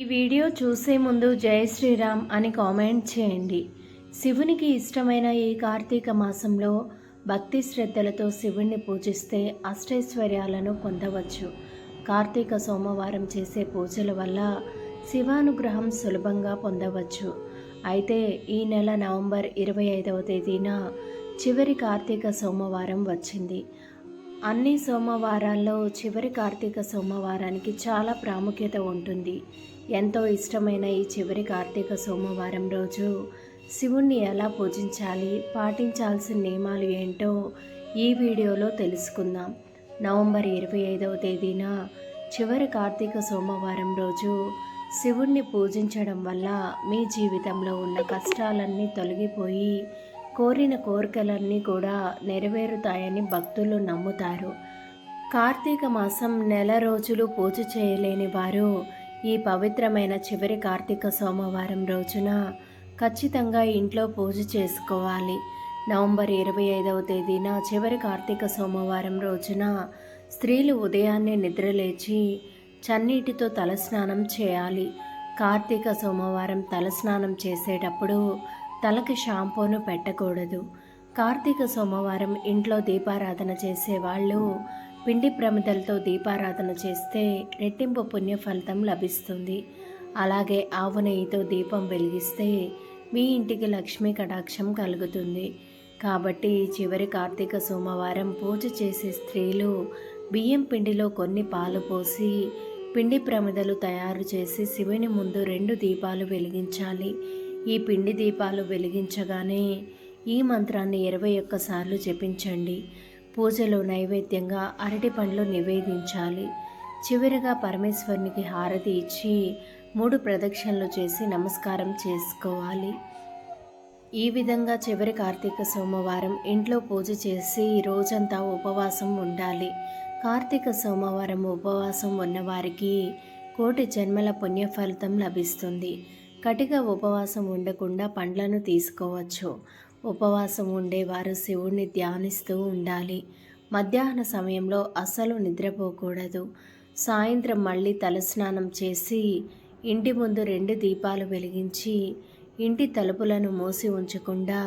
ఈ వీడియో చూసే ముందు జై శ్రీరామ్ అని కామెంట్ చేయండి. శివునికి ఇష్టమైన ఈ కార్తీక మాసంలో భక్తి శ్రద్ధలతో శివుణ్ణి పూజిస్తే అష్టైశ్వర్యాలను పొందవచ్చు. కార్తీక సోమవారం చేసే పూజల వల్ల శివానుగ్రహం సులభంగా పొందవచ్చు. అయితే ఈ నెల నవంబర్ ఇరవై ఐదవ తేదీన చివరి కార్తీక సోమవారం వచ్చింది. అన్ని సోమవారాల్లో చివరి కార్తీక సోమవారానికి చాలా ప్రాముఖ్యత ఉంటుంది. ఎంతో ఇష్టమైన ఈ చివరి కార్తీక సోమవారం రోజు శివుణ్ణి ఎలా పూజించాలి పాటించాల్సిన నియమాలు ఏంటో ఈ వీడియోలో తెలుసుకుందాం. నవంబర్ ఇరవై ఐదవ తేదీన చివరి కార్తీక సోమవారం రోజు శివుణ్ణి పూజించడం వల్ల మీ జీవితంలో ఉన్న కష్టాలన్నీ తొలగిపోయి కోరిన కోరికలన్నీ కూడా నెరవేరుతాయని భక్తులు నమ్ముతారు. కార్తీక మాసం నెల రోజులు పూజ చేయలేని వారు ఈ పవిత్రమైన చివరి కార్తీక సోమవారం రోజున ఖచ్చితంగా ఇంట్లో పూజ చేసుకోవాలి. నవంబర్ ఇరవై ఐదవ తేదీన చివరి కార్తీక సోమవారం రోజున స్త్రీలు ఉదయాన్నే నిద్రలేచి చన్నీటితో తలస్నానం చేయాలి. కార్తీక సోమవారం తలస్నానం చేసేటప్పుడు తలకి షాంపూను పెట్టకూడదు. కార్తీక సోమవారం ఇంట్లో దీపారాధన చేసేవాళ్ళు పిండి ప్రమిదలతో దీపారాధన చేస్తే రెట్టింపు పుణ్య ఫలితం లభిస్తుంది. అలాగే ఆవు నెయ్యితో దీపం వెలిగిస్తే మీ ఇంటికి లక్ష్మీ కటాక్షం కలుగుతుంది. కాబట్టి చివరి కార్తీక సోమవారం పూజ చేసే స్త్రీలు బియ్యం పిండిలో కొన్ని పాలు పోసి పిండి ప్రమిదలు తయారు చేసి శివుని ముందు రెండు దీపాలు వెలిగించాలి. ఈ పిండి దీపాలు వెలిగించగానే ఈ మంత్రాన్ని ఇరవై ఒక్కసార్లు జపించండి. పూజలో నైవేద్యంగా అరటి పండ్లు నివేదించాలి. చివరిగా పరమేశ్వరునికి హారతి ఇచ్చి మూడు ప్రదక్షిణలు చేసి నమస్కారం చేసుకోవాలి. ఈ విధంగా చివరి కార్తీక సోమవారం ఇంట్లో పూజ చేసి రోజంతా ఉపవాసం ఉండాలి. కార్తీక సోమవారం ఉపవాసం ఉన్నవారికి కోటి జన్మల పుణ్యఫలితం లభిస్తుంది. కటిక ఉపవాసం ఉండకుండా పండ్లను తీసుకోవచ్చు. ఉపవాసం ఉండేవారు శివుణ్ణి ధ్యానిస్తూ ఉండాలి. మధ్యాహ్న సమయంలో అస్సలు నిద్రపోకూడదు. సాయంత్రం మళ్ళీ తలస్నానం చేసి ఇంటి ముందు రెండు దీపాలు వెలిగించి ఇంటి తలుపులను మూసి ఉంచకుండా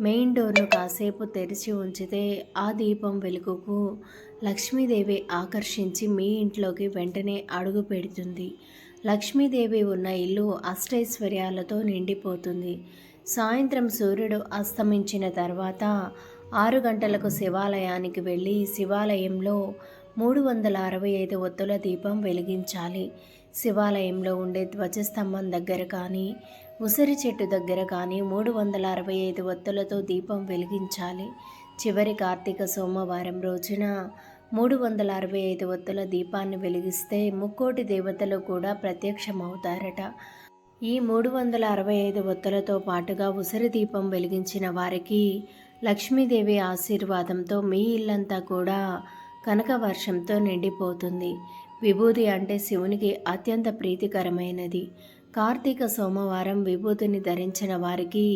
మెయిన్ డోర్ను కాసేపు తెరిచి ఉంచితే ఆ దీపం వెలుగుకు లక్ష్మీదేవి ఆకర్షించి మీ ఇంట్లోకి వెంటనే అడుగు పెడుతుంది. లక్ష్మీదేవి ఉన్న ఇల్లు అష్టైశ్వర్యాలతో నిండిపోతుంది. సాయంత్రం సూర్యుడు అస్తమించిన తర్వాత ఆరు గంటలకు శివాలయానికి వెళ్ళి శివాలయంలో మూడు వందల అరవై ఐదు ఒత్తుల దీపం వెలిగించాలి. శివాలయంలో ఉండే ధ్వజస్తంభం దగ్గర కానీ ఉసిరి చెట్టు దగ్గర కానీ మూడు వందల అరవై ఐదు ఒత్తులతో దీపం వెలిగించాలి. చివరి కార్తీక సోమవారం రోజున మూడు వందల అరవై ఐదు ఒత్తుల దీపాన్ని వెలిగిస్తే ముక్కోటి దేవతలు కూడా ప్రత్యక్షమవుతారట. ఈ మూడు వందల అరవై ఐదు ఒత్తులతో పాటుగా ఉసిరి దీపం వెలిగించిన వారికి లక్ష్మీదేవి ఆశీర్వాదంతో మీ ఇల్లంతా కూడా కనక వర్షంతో నిండిపోతుంది. విభూది అంటే శివునికి అత్యంత ప్రీతికరమైనది. కార్తీక సోమవారం విభూతిని ధరించిన వారికి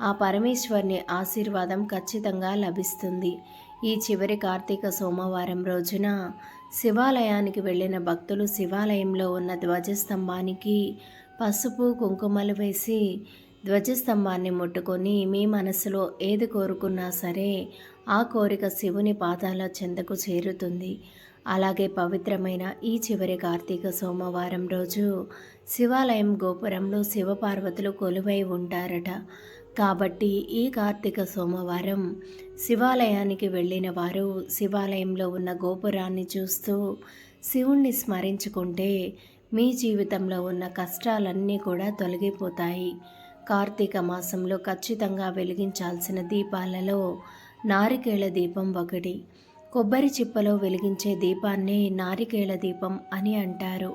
ఆ పరమేశ్వర్ని ఆశీర్వాదం ఖచ్చితంగా లభిస్తుంది. ఈ చివరి కార్తీక సోమవారం రోజున శివాలయానికి వెళ్ళిన భక్తులు శివాలయంలో ఉన్న ధ్వజస్తంభానికి పసుపు కుంకుమలు వేసి ధ్వజస్తంభాన్ని ముట్టుకొని మీ మనసులో ఏది కోరుకున్నా సరే ఆ కోరిక శివుని పాదాల చెందకు చేరుతుంది. అలాగే పవిత్రమైన ఈ చివరి కార్తీక సోమవారం రోజు శివాలయం గోపురంలో శివపార్వతులు కొలువై ఉంటారట. కాబట్టి ఈ కార్తీక సోమవారం శివాలయానికి వెళ్ళిన వారు శివాలయంలో ఉన్న గోపురాన్ని చూస్తూ శివుణ్ణి స్మరించుకుంటే మీ జీవితంలో ఉన్న కష్టాలన్నీ కూడా తొలగిపోతాయి. కార్తీక మాసంలో ఖచ్చితంగా వెలిగించాల్సిన దీపాలలో నారికేళ దీపం ఒకటి. కొబ్బరి చిప్పలో వెలిగించే దీపాన్నే నారికేళ దీపం అని అంటారు.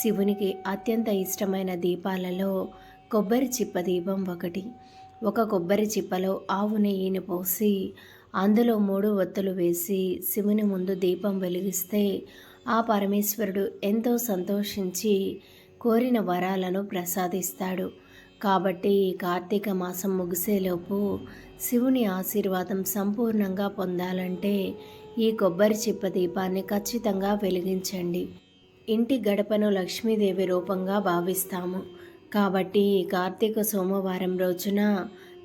శివునికి అత్యంత ఇష్టమైన దీపాలలో కొబ్బరి చిప్ప దీపం ఒకటి. ఒక కొబ్బరి చిప్పలో ఆవు నెయ్యిని పోసి అందులో మూడు ఒత్తులు వేసి శివుని ముందు దీపం వెలిగిస్తే ఆ పరమేశ్వరుడు ఎంతో సంతోషించి కోరిన వరాలను ప్రసాదిస్తాడు. కాబట్టి కార్తీక మాసం ముగిసేలోపు శివుని ఆశీర్వాదం సంపూర్ణంగా పొందాలంటే ఈ కొబ్బరి చిప్ప దీపాన్ని ఖచ్చితంగా వెలిగించండి. ఇంటి గడపను లక్ష్మీదేవి రూపంగా భావిస్తాము. కాబట్టి కార్తీక సోమవారం రోజున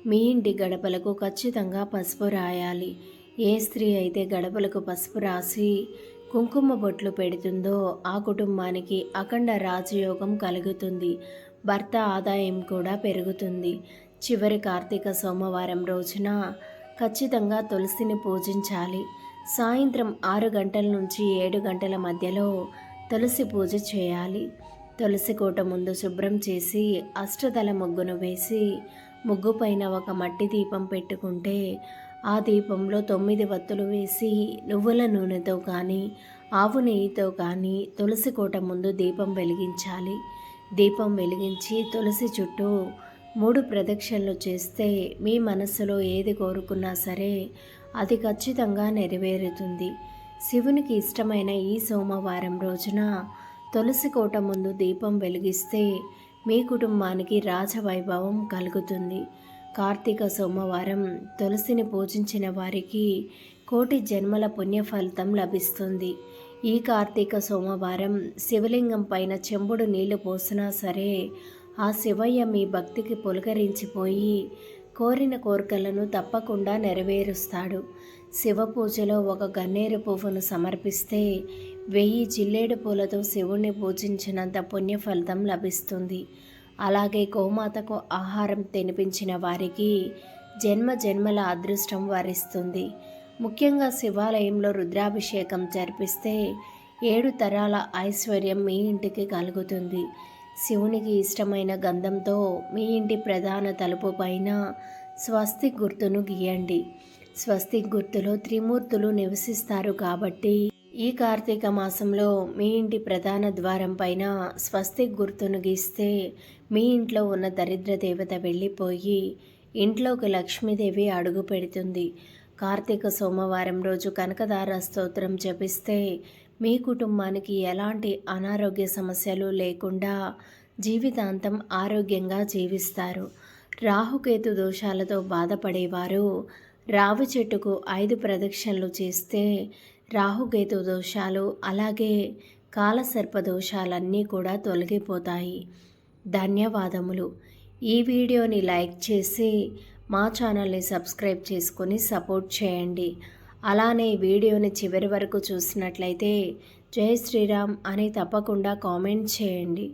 మీ ఇంటి గడపలకు ఖచ్చితంగా పసుపు రాయాలి. ఏ స్త్రీ అయితే గడపలకు పసుపు రాసి కుంకుమ బొట్లు పెడుతుందో ఆ కుటుంబానికి అఖండ రాజయోగం కలుగుతుంది. భర్త ఆదాయం కూడా పెరుగుతుంది. చివరి కార్తీక సోమవారం రోజున ఖచ్చితంగా తులసిని పూజించాలి. సాయంత్రం ఆరు గంటల నుంచి ఏడు గంటల మధ్యలో తులసి పూజ చేయాలి. తులసి కోట ముందు శుభ్రం చేసి అష్టదల ముగ్గును వేసి ముగ్గు పైన ఒక మట్టి దీపం పెట్టుకుంటే ఆ దీపంలో తొమ్మిది వత్తులు వేసి నువ్వుల నూనెతో కానీ ఆవు నెయ్యితో కానీ తులసి కోట ముందు దీపం వెలిగించాలి. దీపం వెలిగించి తులసి చుట్టూ మూడు ప్రదక్షిణలు చేస్తే మీ మనస్సులో ఏది కోరుకున్నా సరే అది ఖచ్చితంగా నెరవేరుతుంది. శివునికి ఇష్టమైన ఈ సోమవారం రోజున తులసి కోట ముందు దీపం వెలిగిస్తే మీ కుటుంబానికి రాజవైభవం కలుగుతుంది. కార్తీక సోమవారం తులసిని పూజించిన వారికి కోటి జన్మల పుణ్యఫలితం లభిస్తుంది. ఈ కార్తీక సోమవారం శివలింగం పైన చెంబుడు నీళ్ళు పోసినా సరే ఆ శివయ్య మీ భక్తికి పులకరించిపోయి కోరిన కోరికలను తప్పకుండా నెరవేరుస్తాడు. శివ పూజలో ఒక గన్నేరు పువ్వును సమర్పిస్తే వెయ్యి జిల్లేడు పూలతో శివుణ్ణి పూజించినంత పుణ్యఫలితం లభిస్తుంది. అలాగే గోమాతకు ఆహారం తినిపించిన వారికి జన్మ జన్మల అదృష్టం వరిస్తుంది. ముఖ్యంగా శివాలయంలో రుద్రాభిషేకం జరిపిస్తే ఏడు తరాల ఐశ్వర్యం మీ ఇంటికి కలుగుతుంది. శివునికి ఇష్టమైన గంధంతో మీ ఇంటి ప్రధాన తలుపు పైన స్వస్తిక్ గుర్తును గీయండి. స్వస్తిక్ గుర్తులో త్రిమూర్తులు నివసిస్తారు కాబట్టి ఈ కార్తీక మాసంలో మీ ఇంటి ప్రధాన ద్వారం పైన స్వస్తి గుర్తును గీస్తే మీ ఇంట్లో ఉన్న దరిద్ర దేవత వెళ్ళిపోయి ఇంట్లోకి లక్ష్మీదేవి అడుగు పెడుతుంది. కార్తీక సోమవారం రోజు కనకదార స్తోత్రం జపిస్తే మీ కుటుంబానికి ఎలాంటి అనారోగ్య సమస్యలు లేకుండా జీవితాంతం ఆరోగ్యంగా జీవిస్తారు. రాహుకేతు దోషాలతో బాధపడేవారు. రావి చెట్టుకు ఐదు ప్రదక్షిణలు చేస్తే రాహుకేతు దోషాలు అలాగే కాలసర్ప దోషాలన్నీ కూడా తొలగిపోతాయి. ధన్యవాదములు. ఈ వీడియోని లైక్ చేసి మా ఛానల్ని సబ్స్క్రైబ్ చేసుకొని సపోర్ట్ చేయండి. అలానే వీడియోని చివరి వరకు చూసినట్లయితే జై శ్రీరామ్ అని తప్పకుండా కామెంట్ చేయండి.